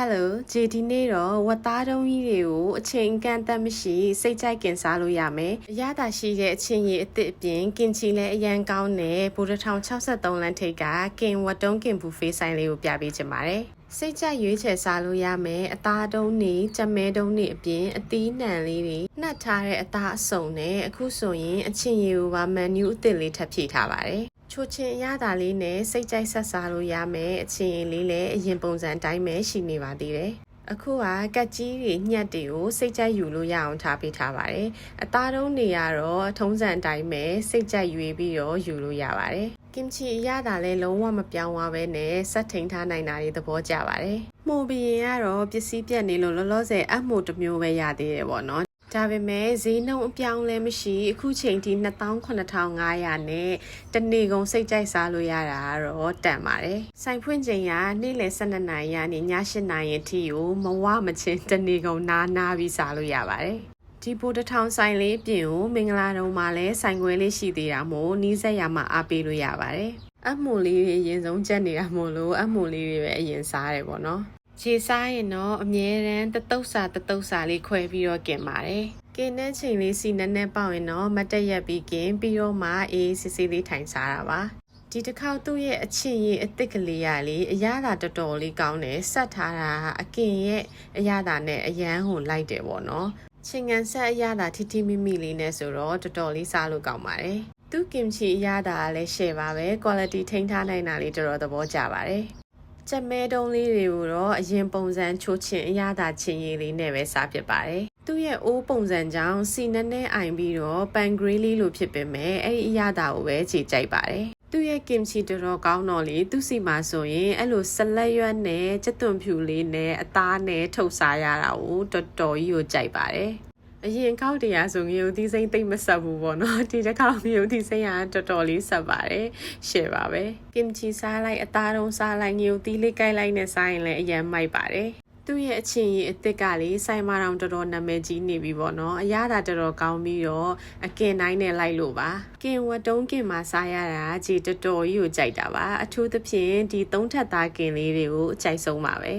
Hello ဂျေဒီနေ့တော့ဝတ်သားတုံးကြီးတွေကိုအချိန်အကန့်အသတ်မရှိစိတ်ကြိုက်ကင်စားလို့ရမယ်။အရသာရှိတဲ့အချင်းရည်အစ်စ်အပြင်ကင်ချီလည်းအရန်ကောင်းတဲ့ဘူရထောင်63လမ်းထိပ်ကကင်ဝတ်တုံးကင်ဘူဖေးဆိုင်လေးကိုပြပေးချင်ပါတယ်။စိတ်ကြိုက်ရွေးချယ်စားလို့ရမယ်အသားတုံးနေကြက်မဲတုံးနေအပြင်အသီးနှံလေးတွေနှက်ထားတဲ့အသားအစုံနဲ့အခုဆိုရင်အချင်းရည်ကိုပါမန်နျူအသစ်လေးထပ်ဖြည့်ထားပါတယ်။ ချိုချင်အရသာလေးနဲ့စိတ်ကြိုက်ဆက်စားလို့ရမယ်အချင်းရည်လေးလည်းအရင်ပုံစံအတိုင်းပဲရှိနေပါသေးတယ်။အခုကကက်ကြီးတွေညက်တွေကိုစိတ်ကြိုက်ယူလို့ရအောင်ထားပေးထားပါတယ်။အသားတုံးတွေကတော့ထုံးစံအတိုင်းပဲစိတ်ကြိုက်ယူပြီးတော့ယူလို့ရပါတယ်။ကင်ချီအရသာလည်းလုံးဝမပြောင်းသွားပဲနဲ့ဆက်ထိန်ထားနိုင်တာတွေသဘောကျပါတယ်။မှုဘရင်ကတော့ပစ္စည်းပြတ်နေလို့လောလောဆယ်အမှုတစ်မျိုးပဲရသေးတယ်ပေါ့နော်။ ဒါပေမဲ့ဈေးနှုန်းအပြောင်းလဲမရှိအခုချိန်ထိ28500နဲ့တနေ့ကုန်စိတ်ကြိုက်စားလို့ရတာကတော့တန်ပါတယ်။ဆိုင်ဖွင့်ချိန်ကနေ့လယ်12နာရီကနေည8နာရီအထိကိုမဝမချင်းတနေ့ကုန်နားနာပြီးစားလို့ရပါတယ်။ဒီပိုတထောင်ဆိုင်လေးပြင်ကိုမင်္ဂလာတုံမှာလည်းဆိုင်ခွဲလေးရှိသေးတာမို့နီးစက်ရမှာအားပေးလို့ရပါတယ်။အမှုလေးတွေအရင်ဆုံးချက်နေတာမို့လို့အမှုလေးတွေပဲအရင်စားတယ်ပေါ့နော်။ ခြေစားရင်တော့အမြဲတမ်းတတုတ်စာတတုတ်စာလေးခွဲပြီးတော့กินပါတယ်။กินတဲ့ချိန်လေးစီနည်းနည်းပေါက်ရင်တော့မတက်ရက်ပြီးกินပြီးတော့မှအေးစစ်စစ်လေးထိုင်စားတာပါ။ဒီတစ်ခေါက်သူ့ရဲ့အချင်းရည်အစ်စ်ကလေးရလေးအရသာတော်တော်လေးကောင်းတယ်ဆက်ထားတာအကင်ရဲ့အရသာနဲ့အရန်ဟိုလိုက်တယ်ပေါ့နော်။ချင်းငံဆက်အရသာထိထိမိမိလေးနဲ့ဆိုတော့တော်တော်လေးစားလို့ကောင်းပါတယ်။သူ့ကင်ချီအရသာကလည်းရှယ်ပါပဲ quality ထိန်းထားနိုင်တာလေးတော်တော်သဘောကျပါတယ်။ ချက်မဲတုံးလေးတွေကိုတော့အရင်ပုံစံချိုးချင်အရသာချင်းရည်လေးနဲ့ပဲစားဖြစ်ပါတယ်။သူ့ရဲ့အိုးပုံစံကြောင့်စီနည်းနည်းအိုင်ပြီးတော့ပန်ဂရေးလေးလိုဖြစ်ပေမဲ့အဲ့ဒီအရသာကိုပဲခြေကြိုက်ပါတယ်။သူ့ရဲ့ကင်ချီတော်တော်ကောင်းတော့လေသူ့စီမှာဆိုရင်အဲ့လိုဆလက်ရွက်နဲ့ကြက်သွန်ဖြူလေးနဲ့အသားနဲ့ထုတ်စားရတာကိုတော်တော်ကြီးကိုကြိုက်ပါတယ်။ အရင်ကောက်တရားဆိုငရုတ်သီးစိမ့်သိမ့်မဆက်ဘူးပေါ့နော်ဒီတစ်ခေါက်ငရုတ်သီးစိမ့်ကတော်တော်လေးဆက်ပါတယ်ရှယ်ပါပဲကင်ချီစားလိုက်အသားတုံးစားလိုက်ငရုတ်သီးလေးကိုက်လိုက်နဲ့စားရင်လည်းအရင်မိုက်ပါတယ်သူ့ရဲ့အချင်းရည်အစ်စ်ကလေးဆိုင်မာတောင်တော်တော်နာမည်ကြီးနေပြီပေါ့နော်အရသာတော်တော်ကောင်းပြီးတော့အကင်တိုင်းနဲ့လိုက်လို့ပါကင်ဝတ်တုံးကင်မှာစားရတာကြည်တော်တော်ကြီးကိုကြိုက်တာပါအထူးသဖြင့်ဒီသုံးထပ်သားကင်လေးတွေကိုအကြိုက်ဆုံးပါပဲ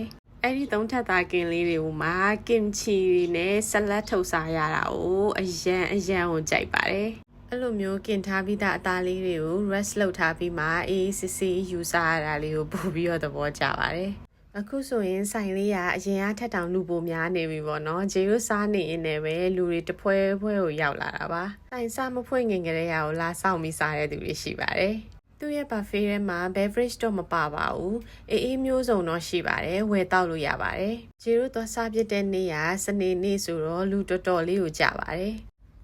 အဲ့ဒီသုံးထပ်သားကင်လေးတွေကိုမှကင်ချီနဲ့ဆလတ်ထုတ်စားရတာကိုအရန်အရန်ကိုကြိုက်ပါတယ်အဲ့လိုမျိုးกินထားပြီးသားအသားလေးတွေကို rest လုပ်ထားပြီးမှအေးစစ်စစ်ယူစားရတာလေးကိုပို့ပြီးတော့သဘောကျပါတယ်အခုဆိုရင်ဆိုင်လေးကအရင်ကထက်တောင်လူပိုများနေပြီပေါ့နော်ဂျေရိုစားနေရင်လည်းပဲလူတွေတပွဲပွဲကိုရောက်လာတာပါဆိုင်စားမဖွင့်ငင်ကြတဲ့ရာကိုလာဆောင်ပြီးစားတဲ့သူတွေရှိပါတယ် သူ့ရဲ့ buffet ထဲမှာ beverage တော့မပါပါဘူးအေးအေးမျိုးစုံတော့ရှိပါတယ်ဝယ်တောက်လို့ရပါတယ်ဂျေရိုသွားစားပြတဲ့နေ့ကစနေနေ့ဆိုတော့လူတော်တော်လေးကိုကြပါတယ်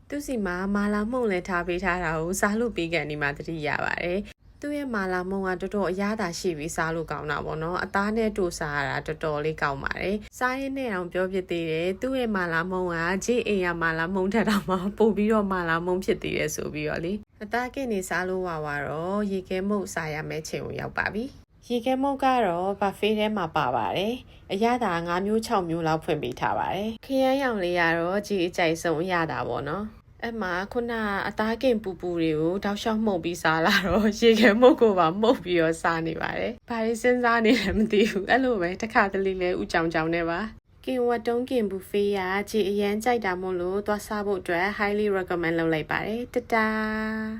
သူစီမှာမာလာမှုန့်လည်းထားပေးထားတာကိုစားလို့ပြီးကန်ဒီမှာတတိရပါတယ် သူ့ရဲ့မာလာမုံကတော်တော်အရသာရှိပြီးစားလို့ကောင်းတာပေါ့နော်အသားနဲ့တို့စားရတာတော်တော်လေးကောင်းပါတယ်စားရင်းနဲ့အောင်ပြောဖြစ်သေးတယ်သူ့ရဲ့မာလာမုံကဂျေအိမ်ရမာလာမုံထက်တော့မှပို့ပြီးတော့မာလာမုံဖြစ်သေးတယ်ဆိုပြီးတော့လေအသားကင်နေစားလို့ဝါဝါတော့ရေခဲမုတ်စားရမယ့်ချိန်ကိုရောက်ပါပြီရေခဲမုတ်ကတော့ဘာဖေးထဲမှာပါပါတယ်။အရသာ၅မျိုး၆မျိုးလောက်ဖွင့်ပေးထားပါတယ်။ခရမ်းရောင်လေးကတော့ကြည်အကြိုက်ဆုံးအရသာပေါ့နော်။ အဲ့မှာခုနအသားကင်ပူပူတွေကိုတောက်လျှောက်မှုတ်ပြီးစားလာတော့ရေခဲမုတ်ကိုပါမှုတ်ပြီးတော့စားနေပါတယ်။ဘာလို့စဉ်းစားနေလဲမသိဘူး။အဲ့လိုပဲတစ်ခါတလေလဲဥကြောင်ကြောင်နဲ့ပါ။ကင်ဝတ်တုံးကင်ဘူဖေးကကြည်အရန်ကြိုက်တာမို့လို့သွားစားဖို့အတွက် highly recommend လုပ်လိုက်ပါတယ်။တတား